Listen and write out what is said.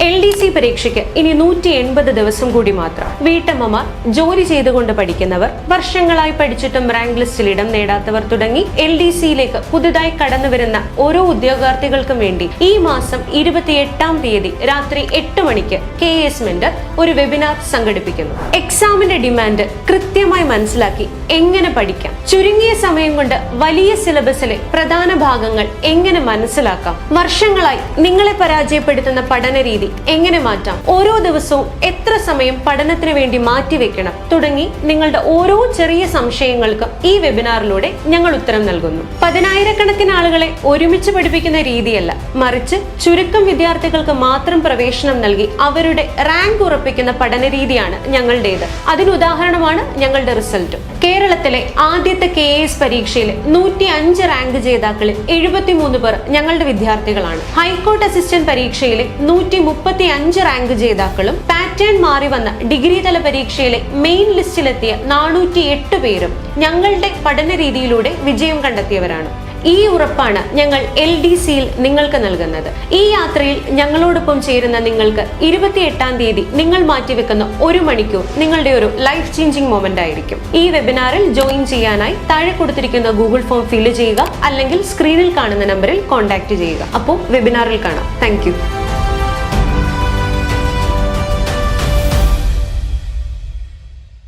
L D C പരീക്ഷയ്ക്ക് ഇനി നൂറ്റി എൺപത് ദിവസം കൂടി മാത്രം. വീട്ടമ്മമാർ ജോലി ചെയ്തുകൊണ്ട് പഠിക്കുന്നവർ വർഷങ്ങളായി പഠിച്ചിട്ടും റാങ്ക് ലിസ്റ്റിൽ ഇടം നേടാത്തവർ തുടങ്ങി എൽ ഡി സിയിലേക്ക് പുതുതായി കടന്നു വരുന്ന ഓരോ ഉദ്യോഗാർത്ഥികൾക്കും വേണ്ടി ഈ മാസം ഇരുപത്തിയെട്ടാം തീയതി രാത്രി എട്ട് മണിക്ക് കെ എസ് മെന്റർ ഒരു വെബിനാർ സംഘടിപ്പിക്കുന്നു. എക്സാമിന്റെ ഡിമാൻഡ് കൃത്യമായി മനസ്സിലാക്കി എങ്ങനെ പഠിക്കാം? ചുരുങ്ങിയ സമയം കൊണ്ട് വലിയ സിലബസിലെ പ്രധാന ഭാഗങ്ങൾ എങ്ങനെ മനസ്സിലാക്കാം? വർഷങ്ങളായി നിങ്ങളെ പരാജയപ്പെടുത്തുന്ന പഠന രീതി എങ്ങനെ മാറ്റാം? ഓരോ ദിവസവും എത്ര സമയം പഠനത്തിന് വേണ്ടി മാറ്റിവെക്കണം തുടങ്ങി നിങ്ങളുടെ ഓരോ ചെറിയ സംശയങ്ങൾക്കും ഈ വെബിനാറിലൂടെ ഞങ്ങൾ ഉത്തരം നൽകുന്നു. പതിനായിരക്കണക്കിന് ആളുകളെ ഒരുമിച്ച് പഠിപ്പിക്കുന്ന രീതിയല്ല. മറിച്ച് ചുരുക്കം വിദ്യാർത്ഥികൾക്ക് മാത്രം പ്രവേശനം നൽകി അവരുടെ റാങ്ക് ഉറപ്പിക്കുന്ന പഠന രീതിയാണ് ഞങ്ങളുടേത്. അതിന് ഉദാഹരണമാണ് ഞങ്ങളുടെ റിസൾട്ട്. കേരളത്തിലെ ആദ്യത്തെ കെ എസ് പരീക്ഷയിൽ നൂറ്റി അഞ്ച് റാങ്ക് ജേതാക്കളിൽ എഴുപത്തിമൂന്ന് പേർ ഞങ്ങളുടെ വിദ്യാർത്ഥികളാണ്. ഹൈക്കോർട്ട് അസിസ്റ്റന്റ് പരീക്ഷയിലെ നൂറ്റി മുപ്പത്തി അഞ്ച് റാങ്ക് ജേതാക്കളും പാറ്റേൺ മാറി വന്ന ഡിഗ്രി തല പരീക്ഷയിലെ മെയിൻ ലിസ്റ്റിലെത്തിയ നാനൂറ്റി എട്ട് പേരും ഞങ്ങളുടെ പഠന രീതിയിലൂടെ വിജയം കണ്ടെത്തിയവരാണ്. ഈ ഉറപ്പാണ് ഞങ്ങൾ എൽ ഡി സിയിൽ നിങ്ങൾക്ക് നൽകുന്നത്. ഈ യാത്രയിൽ ഞങ്ങളോടൊപ്പം ചേരുന്ന നിങ്ങൾക്ക് ഇരുപത്തി എട്ടാം തീയതി നിങ്ങൾ മാറ്റിവെക്കുന്ന ഒരു മണിക്കൂർ നിങ്ങളുടെ ഒരു ലൈഫ് ചേഞ്ചിങ് മൊമെന്റ് ആയിരിക്കും. ഈ വെബിനാറിൽ ജോയിൻ ചെയ്യാനായി താഴെ കൊടുത്തിരിക്കുന്ന ഗൂഗിൾ ഫോം ഫില്ല് ചെയ്യുക അല്ലെങ്കിൽ സ്ക്രീനിൽ കാണുന്ന നമ്പറിൽ കോൺടാക്ട് ചെയ്യുക. അപ്പോൾ വെബിനാറിൽ കാണാം. താങ്ക്